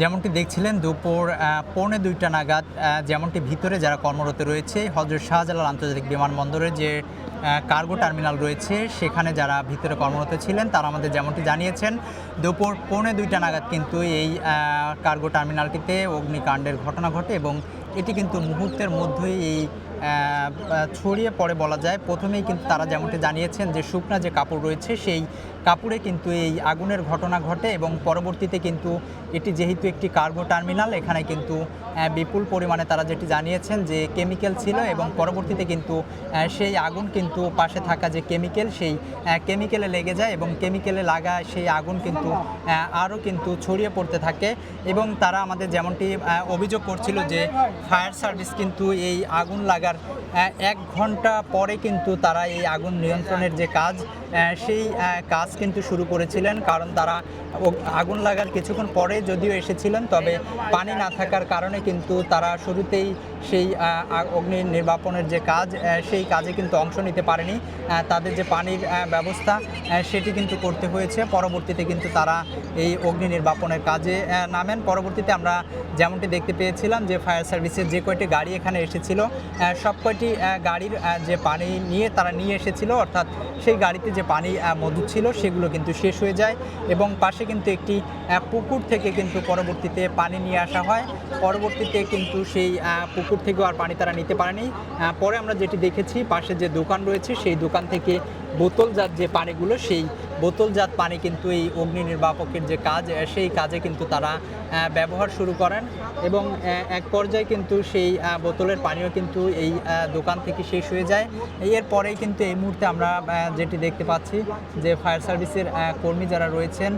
যেমনটি দেখছিলেন, দুপুর পৌনে দুইটা নাগাদ যেমনটি ভিতরে যারা কর্মরত রয়েছে, হজরত শাহজালাল আন্তর্জাতিক বিমানবন্দরে যে কার্গো টার্মিনাল রয়েছে, সেখানে যারা ভিতরে কর্মরত ছিলেন, তারা আমাদের যেমনটি জানিয়েছেন, দুপুর পৌনে দুইটা নাগাদ কিন্তু এই কার্গো টার্মিনালটিতে অগ্নিকাণ্ডের ঘটনা ঘটে এবং এটি কিন্তু মুহূর্তের মধ্যেই এই ছড়িয়ে পড়ে বলা যায়। প্রথমেই কিন্তু তারা যেমনটি জানিয়েছেন যে শুকনা যে কাপড় রয়েছে সেই কাপড়ে কিন্তু এই আগুনের ঘটনা ঘটে এবং পরবর্তীতে কিন্তু এটি যেহেতু একটি কার্গো টার্মিনাল এখানে কিন্তু বিপুল পরিমাণে তারা যেটি জানিয়েছেন যে কেমিক্যাল ছিল এবং পরবর্তীতে কিন্তু সেই আগুন কিন্তু পাশে থাকা যে কেমিক্যাল সেই কেমিক্যালে লেগে যায় এবং কেমিক্যালে লাগা সেই আগুন কিন্তু আরও কিন্তু ছড়িয়ে পড়তে থাকে এবং তারা আমাদের যেমনটি অভিযোগ করছিল যে ফায়ার সার্ভিস কিন্তু এই আগুন আহ, এক ঘণ্টা পরে কিন্তু তারা এই আগুন নিয়ন্ত্রণের যে কাজ সেই কাজ কিন্তু শুরু করেছিলেন, কারণ তারা আগুন লাগার কিছুক্ষণ পরে যদিও এসেছিলেন, তবে পানি না থাকার কারণে কিন্তু তারা শুরুতেই সেই অগ্নি নির্বাপনের যে কাজ সেই কাজে কিন্তু অংশ নিতে পারেনি। তাদের যে পানির ব্যবস্থা সেটি কিন্তু করতে হয়েছে। পরবর্তীতে কিন্তু তারা এই অগ্নি নির্বাপনের কাজে নামেন। পরবর্তীতে আমরা যেমনটি দেখতে পেয়েছিলাম যে ফায়ার সার্ভিসের যে কয়টি গাড়ি এখানে এসেছিল সব কয়টি গাড়ির যে পানি নিয়ে তারা নিয়ে এসেছিল, অর্থাৎ সেই গাড়িতে যে পানি মধু ছিল সেগুলো কিন্তু শেষ হয়ে যায় এবং পাশে কিন্তু একটি পুকুর থেকে কিন্তু পরবর্তীতে পানি নিয়ে আসা হয়। পরবর্তীতে কিন্তু সেই পুকুর থেকেও আর পানি তারা নিতে পারেনি। পরে আমরা যেটি দেখেছি, পাশে যে দোকান রয়েছে সেই দোকান থেকে বোতলজাত যে পানিগুলো সেই বোতলজাত পানি কিন্তু এই অগ্নি নির্বাপকের যে কাজ সেই কাজে কিন্তু তারা ব্যবহার শুরু করেন এবং এক পর্যায়ে কিন্তু সেই বোতলের পানিও কিন্তু এই দোকান থেকে শেষ হয়ে যায়। এর পরেই কিন্তু এই মুহূর্তে আমরা যেটি দেখতে পাচ্ছি যে ফায়ার সার্ভিসের কর্মী যারা রয়েছেন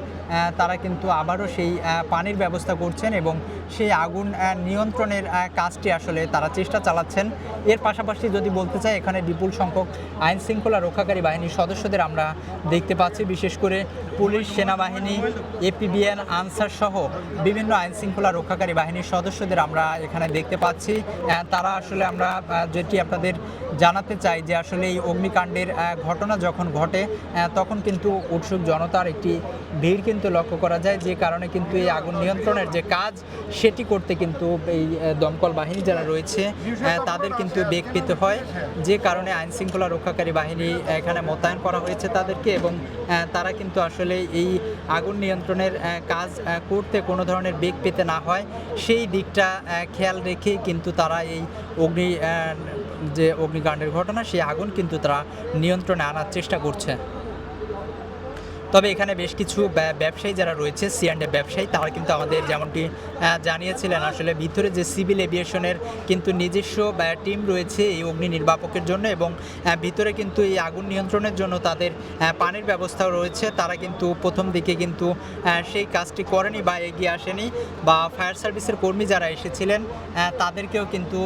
তারা কিন্তু আবারও সেই পানির ব্যবস্থা করছেন এবং সেই আগুন নিয়ন্ত্রণের কাজটি আসলে তারা চেষ্টা চালাচ্ছেন। এর পাশাপাশি যদি বলতে চাই, এখানে বিপুল সংখ্যক আইন শৃঙ্খলা রক্ষাকারী বাহিনীর সদস্যদের আমরা দেখতে পাচ্ছি। বিশেষ করে পুলিশ, সেনাবাহিনী, এপিবিএন, আনসার সহ বিভিন্ন আইন শৃঙ্খলা রক্ষাকারী বাহিনীর সদস্যদের আমরা এখানে দেখতে পাচ্ছি। তারা আসলে আমরা যেটি আপনাদের জানাতে চাই যে আসলে এই অগ্নিকাণ্ডের ঘটনা যখন ঘটে তখন কিন্তু উৎসুক জনতার একটি ভিড় কিন্তু লক্ষ্য করা যায়, যে কারণে কিন্তু এই আগুন নিয়ন্ত্রণের যে কাজ, সেটি করতে কিন্তু এই দমকল বাহিনী যারা রয়েছে তাদের কিন্তু বেগ পেতে হয়। যে কারণে আইন শৃঙ্খলা রক্ষাকারী বাহিনী এখানে মোতায়েন করা হয়েছে তাদেরকে এবং তারা কিন্তু আসলে এই আগুন নিয়ন্ত্রণের কাজ করতে কোনো ধরনের বেগ পেতে না হয়। সেই দিকটা খেয়াল রেখে কিন্তু তারা এই অগ্নি যে অগ্নিকাণ্ডের ঘটনা, সেই আগুন কিন্তু তারা নিয়ন্ত্রণে আনার চেষ্টা করছে। তবে এখানে বেশ কিছু ব্যা- ব্যবসায়ী যারা রয়েছে সিঅ্যান্ডে ব্যবসায়ী, তারা কিন্তু আমাদের যেমনটি জানিয়েছিলেন, আসলে ভিতরে যে সিভিল এভিয়েশনের কিন্তু নিজস্ব টিম রয়েছে এই অগ্নি নির্বাপকের জন্য এবং ভিতরে কিন্তু এই আগুন নিয়ন্ত্রণের জন্য তাদের পানির ব্যবস্থাও রয়েছে। তারা কিন্তু প্রথম দিকে কিন্তু সেই কাজটি করেনি বা এগিয়ে আসেনি বা ফায়ার সার্ভিসের কর্মী যারা এসেছিলেন তাদেরকেও কিন্তু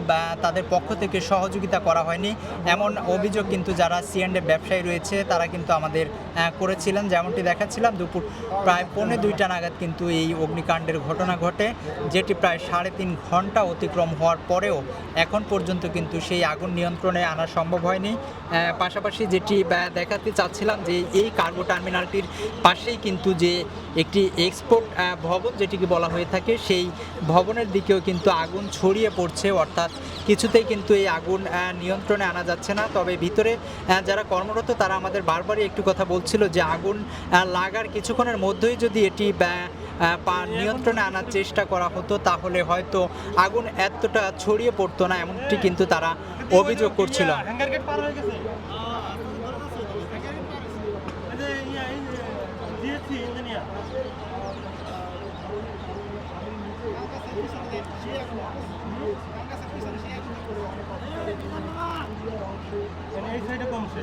তাদের পক্ষ থেকে সহযোগিতা করা হয়নি। এমন অভিযোগ কিন্তু যারা সিএনডে ব্যবসায়ী রয়েছে, তারা কিন্তু আমাদের করেছিলেন। যেমনটি দেখাচ্ছিলাম। দুপুর প্রায় পৌনে দুইটা নাগাদ কিন্তু এই অগ্নিকাণ্ডের ঘটনা ঘটে, যেটি প্রায় সাড়ে তিন ঘণ্টা অতিক্রম হওয়ার পরেও এখন পর্যন্ত কিন্তু সেই আগুন নিয়ন্ত্রণে আনা সম্ভব হয়নি। পাশাপাশি যেটি দেখাতে চাচ্ছিলাম যে এই কার্গো টার্মিনালটির পাশেই কিন্তু যে একটি এক্সপোর্ট ভবন যেটিকে বলা হয়ে থাকে, সেই ভবনের দিকেও কিন্তু আগুন ছড়িয়ে পড়ছে। অর্থাৎ কিছুতেই কিন্তু এই আগুন নিয়ন্ত্রণে আনা যাচ্ছে না। তবে ভিতরে যারা কর্মরত তারা আমাদের বারবারই একটু কথা বলছিল যে আগুন লাগার কিছুক্ষণের মধ্যেই যদি এটি নিয়ন্ত্রণে আনার চেষ্টা করা হতো তাহলে হয়তো আগুন এতটা ছড়িয়ে পড়তো না এমনটি কিন্তু তারা অভিযোগ করছিল হয়ে এই ইয়া, সাইডে কমছে